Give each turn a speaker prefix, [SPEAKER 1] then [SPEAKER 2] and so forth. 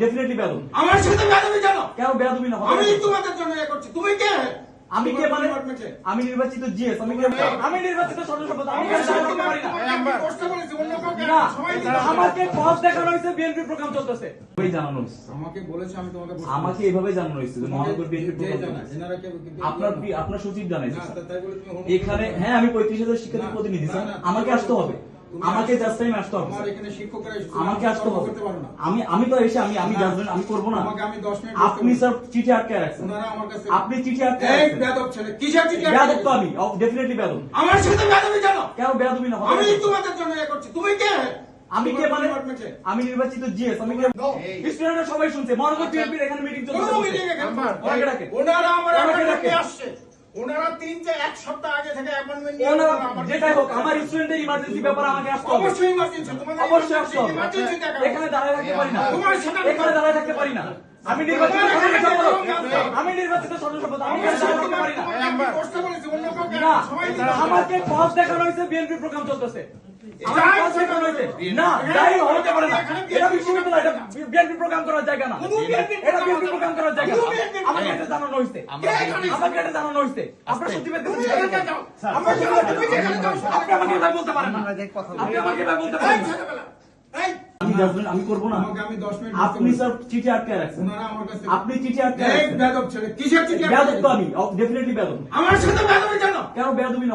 [SPEAKER 1] Definitely বেদম
[SPEAKER 2] আমার সাথে বেদবি কেন?
[SPEAKER 1] কেন বেদমি না
[SPEAKER 2] আমি তোমাদের জন্য এ করছি। তুমি কে?
[SPEAKER 1] আমি কে মানে? আমি নির্বাচিত জিএস আমি কে আমি নির্বাচিত সদস্য পদ আমি
[SPEAKER 2] বলেছি অন্য কাউকে
[SPEAKER 1] না। আমাকে পথ দেখানো হয়েছে বিএনপি প্রোগ্রাম চলতেছে। ওই জানানো হয়েছে।
[SPEAKER 2] আমাকে বলেছে আমি তোমাকে
[SPEAKER 1] আমাকে এভাবে জানানো হয়েছে যে মহানগর বিএনপি প্রোগ্রাম আপনার আপনার সচিব জানাইছে এখানে হ্যাঁ আমি পঁয়ত্রিশ হাজার শিক্ষার্থী প্রতিনিধি আমাকে আসতে হবে। আমাকে জাস্ট টাইম আসতে হবে
[SPEAKER 2] আমার এখানে শিক্ষকরা এসে-
[SPEAKER 1] আমাকে আসতে হবে।
[SPEAKER 2] করতে পারো না।
[SPEAKER 1] আমি আমি তো এসে আমি আমি
[SPEAKER 2] না।
[SPEAKER 1] জাজমেন্ট আমি করব না।
[SPEAKER 2] তোমাকে আমি 10 মিনিট
[SPEAKER 1] আপনি স্যার চিঠি আটকায় রাখছেন।
[SPEAKER 2] ওনারা আমার কাছে
[SPEAKER 1] আপনি চিঠি আটকায়
[SPEAKER 2] এই
[SPEAKER 1] রাখছেন।
[SPEAKER 2] বেদব ছেলে কিসের চিঠি আটকে
[SPEAKER 1] বেয়াদব তো আমি ডেফিনেটলি বেদম
[SPEAKER 2] আমার সাথে বেদবি কেন?
[SPEAKER 1] কেন বেয়াদবি না
[SPEAKER 2] আমি তোমাদের জন্য এ করছি। তুমি কে?
[SPEAKER 1] আমি কে মানে? আমি নির্বাচিত জিএস আমি কে? স্টুডেন্টরা সবাই শুনছে মহানগর বিএনপির এখানে মিটিং চলছে।
[SPEAKER 2] এখানে। ওনারা আমার। নিয়ে আসছে। ওনারা তিন যে এক সপ্তাহ আগে থেকে অ্যাপয়েন্টমেন্ট
[SPEAKER 1] ওনারা যেটাই হোক আমার স্টুডেন্টের ইমার্জেন্সি ব্যাপারে আমাকে আসতে হবে।
[SPEAKER 2] অবশ্যই ইমার্জেন্সি তোমাদের
[SPEAKER 1] অবশ্যই আসতে হবে। এখানে দাঁড়ায় থাকতে পারি না।
[SPEAKER 2] তোমার সাথে
[SPEAKER 1] এখানে দাঁড়ায় থাকতে পারি না। আমি নির্বাচিত। আমি নির্বাচিত সদস্য পদ। আমি থাকতে পারি না। আমাকে পথ দেখানো হয়েছে বিএনপি প্রোগ্রাম চলতেছে। না
[SPEAKER 2] এখানে
[SPEAKER 1] হতে পারে না। এটা বিশ্ববিদ্যালয় এটা বিএনপি প্রোগ্রাম করার জায়গা না। এটা বিএনপি প্রোগ্রাম করার জায়গা না।
[SPEAKER 2] BNP
[SPEAKER 1] আমাকে জানানো হয়েছে। আমাকে এটা জানানো হয়েছে? আপনার সচিবের কাছে।
[SPEAKER 2] আমার
[SPEAKER 1] আপনি আমাকে এভাবে বলতে পারেন না। আপনি আমাকে এভাবে বলতে পারেন না। আমি করব না।
[SPEAKER 2] তোমাকে আমি 10 মিনিট বসতে
[SPEAKER 1] আপনি স্যার চিঠি আটকে রাখছেন।
[SPEAKER 2] আমার কাছে
[SPEAKER 1] আপনি চিঠি রাখছেন।
[SPEAKER 2] আটকে?
[SPEAKER 1] আমি ডেফিনেটলি বেয়াদব।
[SPEAKER 2] আমার সাথে বেদবি কেন?
[SPEAKER 1] কেন না